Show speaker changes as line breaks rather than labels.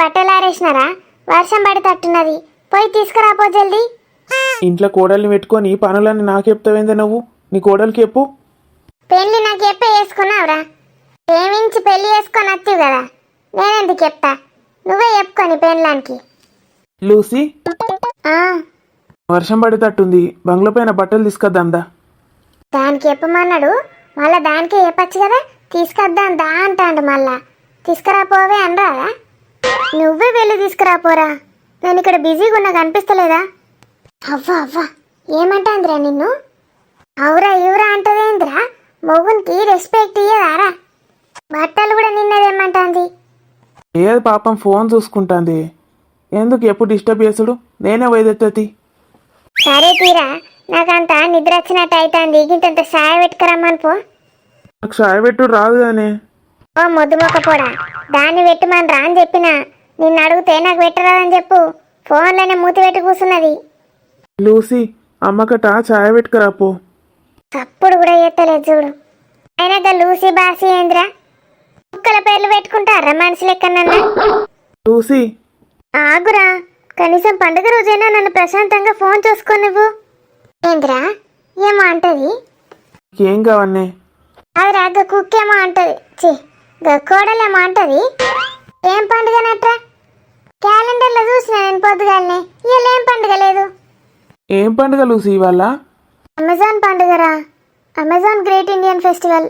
బట్టలు ఆరేసినారా? వర్షం పడితట్టున్నది పోయి తీసుకురాపో జల్దీ.
ఇంట్లో కోడల్ని పెట్టుకొని పనులన్నీ నాకు చెప్తావేందే నువ్వు? నీ కోడలికి చెప్పు.
పెళ్ళి నాకు చెప్పే వేసుకున్నావురా ప్రేమించి పెళ్ళి చేసుకొని వస్తావు కదా? నేనెందుకు చెప్తా? నువ్వే చెప్పుకొని పెళ్ళానికి.
లూసీ?
ఆ,
వర్షం పడేటట్టుంది. బంగ్లా పైన బట్టలు తీసుకొద్దాందా
దానికి చెప్పమన్నాడు. మళ్ళా దానికే చెప్పచ్చు కదా? తీసుకొద్దాం దా అంటాడు మళ్ళా. తీసుకురాపోవే అనరాదా? నువ్వే వెళ్ళి తీసుకురాపోరా నేను ఇక్కడ బిజీగా ఉన్నా కనిపిస్తలేదా? అవ్వా అవ్వా. ఏమంటాందిరా నిన్ను? అవురా ఇవురా అంటదేంద్రా మొగునికి రెస్పెక్ట్ ఇయ్యదారా బట్టలు కూడా నిన్నదేమంటాంది
ఏది పాపం ఫోన్ చూసుకుంటాంది? ఎందుకు ఎప్పుడు డిస్టర్బ్ చేసుడు నేనే వైదెత్తతి
సరే తీరా. నాకంత నిద్ర వచ్చినట్టు అవుతుంది ఇంతంత సాయ పెట్టుకురమ్మని పో.
నాకు చాయ్ పెట్టుడు రాదు కానీ.
ఓ మొద్దు మొక్కపోడా దాన్ని పెట్టమని రా అని చెప్పిన. నిన్ను అడిగితే నాకు పెట్టరాదని చెప్పు. ఫోన్లోనే మూతి పెట్టి కూర్చున్నది
లూసీ అమ్మకట చాయ్ పెట్టుకురాపో
అప్పుడు కూడా ఎత్తలేదు చూడు. అయినాక లూసి బాసి ఏంద్రా? కుక్కల పేర్లు పెట్టుకుంటారా మనిషి లెక్కనన్నా
లూసీ.
ఆగురా. కనీసం పండుగ రోజైనా నన్ను ప్రశాంతంగా ఫోన్ చూసుకో నువ్వు. ఏంద్రా? ఏమో అంటది.
ఏం కావన్నే?
అది రాగ కుక్కేమో అంటది. చి అంటది ఏం పండుగ నట్రా క్యాలెండర్లో చూసిన నేను పొద్దుగాలనే. ఇవాళ ఏం పండుగ లేదు?
ఏం పండుగ లూసీ ఇవాళ?
Amazon పండుగరా? Amazon great Indian festival.